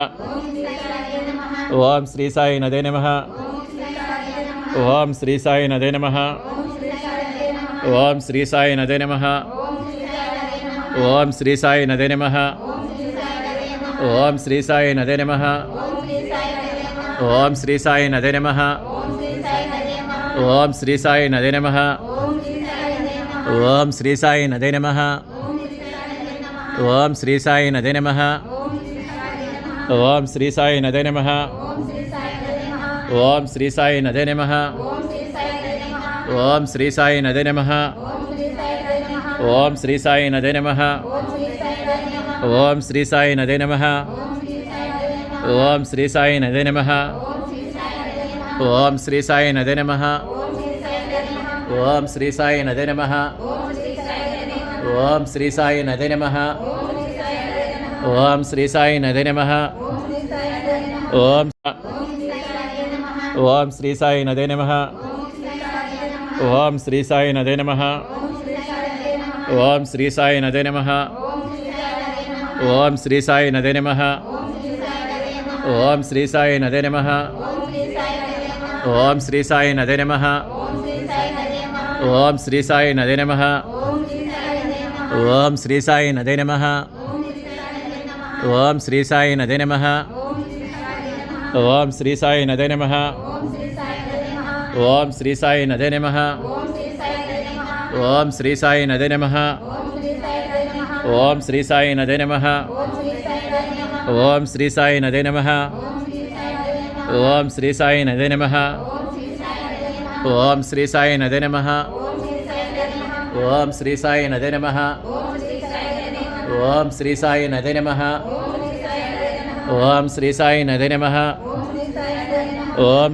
ఓం శ్రీ సాయి నదే నమ. ఓం శ్రీ సాయి నదే నమ. ఓం శ్రీ సాయి నదే నమ. ఓం శ్రీ సాయి నదే నమ. ఓం శ్రీ సాయి నదే నమ. ఓం శ్రీ సాయి నదే నమ. ఓం శ్రీ సాయి నదే నమ. ఓం శ్రీ సాయి నదే నమ. ఓం శ్రీ సాయి నదే నమ. ఓం శ్రీ సాయి నదే నమ ఓం శ్రీ సాయి నదే నమ ఓం శ్రీ సాయి నదే నమ ఓం శ్రీ సాయి నదే నమ ఓం శ్రీ సాయి నదే నమ ఓం శ్రీ సాయి నదే నమ ఓం శ్రీ సాయి నదే నమ ఓం శ్రీ సాయి నదే నమ ఓం శ్రీ సాయి నదే నమ ఓం శ్రీ సాయి నదే నమ ఓం ఓం శ్రీ సాయి నదే నమ ఓం శ్రీ సాయి నదే నమ ఓం శ్రీ సాయి నదే నమ ఓం శ్రీ సాయి నదే నమ ఓం శ్రీ సాయి నదే నమ ఓం శ్రీ సాయి నదే నమ ఓం శ్రీ సాయి నదే నమ ఓం శ్రీ సాయి నదే నమ ఓం శ్రీ సాయి నదే నమ. ఓం శ్రీ సాయి నదే నమ. ఓం శ్రీ సాయి నదే నమ. ఓం శ్రీ సాయి నదే నమ. ఓం శ్రీ సాయి నదే నమ. ఓం శ్రీ సాయి నదే నమ. ఓం శ్రీ సాయి నదే నమ. ఓం శ్రీ సాయి నదే నమ. ఓం శ్రీ సాయి నదే నమ. ఓం శ్రీ సాయి నదే నమ. ఓం శ్రీ సాయి నదే నమ. ఓం